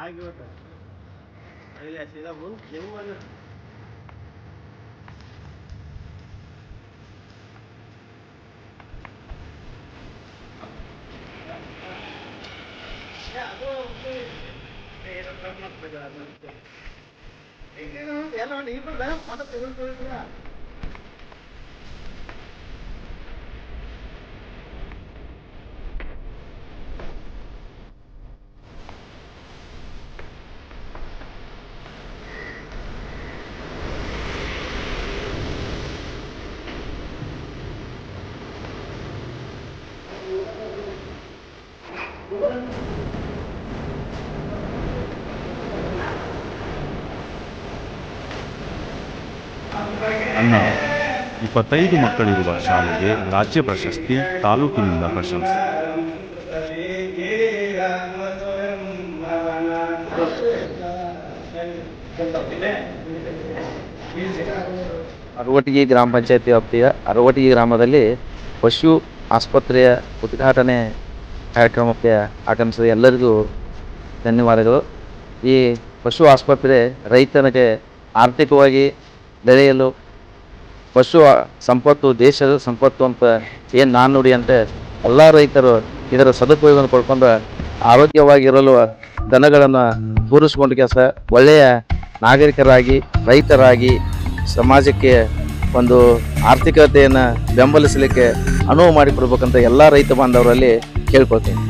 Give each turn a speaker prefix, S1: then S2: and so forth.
S1: આગ વગર એટલે સીધા ભૂલ જેવું વગર પહેલો નહીં પણ મને પેલું પેલું
S2: ಅಣ್ಣ, ಇಪ್ಪತ್ತೈದು ಮಕ್ಕಳಿರುವ ಶಾಲೆಗೆ ರಾಜ್ಯ ಪ್ರಶಸ್ತಿ ತಾಲೂಕಿನಿಂದ ಪ್ರಶಂಸೆ.
S3: ಅರವಟಿಗಿ ಗ್ರಾಮ ಪಂಚಾಯತಿ ವ್ಯಾಪ್ತಿಯ ಅರವಟಿಗಿ ಗ್ರಾಮದಲ್ಲಿ ಪಶು ಆಸ್ಪತ್ರೆಯ ಉದ್ಘಾಟನೆ ಕಾರ್ಯಕ್ರಮಕ್ಕೆ ಆಗಮಿಸಿದ ಎಲ್ಲರಿಗೂ ಧನ್ಯವಾದಗಳು. ಈ ಪಶು ಆಸ್ಪತ್ರೆ ರೈತನಿಗೆ ಆರ್ಥಿಕವಾಗಿ ಬೆಳೆಯಲು ಪಶು ಸಂಪತ್ತು, ದೇಶದ ಸಂಪತ್ತು ಅಂತ ಏನು ನಾನು ನುಡಿ ಅಂತ ಎಲ್ಲ ರೈತರು ಇದರ ಸದುಪಯೋಗವನ್ನು ಪಡ್ಕೊಂಡು ಆರೋಗ್ಯವಾಗಿರಲು ದನಗಳನ್ನು ಪೂರಿಸ್ಕೊಂಡು ಕೆಲಸ. ಒಳ್ಳೆಯ ನಾಗರಿಕರಾಗಿ, ರೈತರಾಗಿ ಸಮಾಜಕ್ಕೆ ಒಂದು ಆರ್ಥಿಕತೆಯನ್ನು ಬೆಂಬಲಿಸಲಿಕ್ಕೆ ಅನುವು ಮಾಡಿಕೊಡ್ಬೇಕಂತ ಎಲ್ಲ ರೈತ ಬಾಂಧವರಲ್ಲಿ ಕೇಳ್ಕೊಳ್ತೀನಿ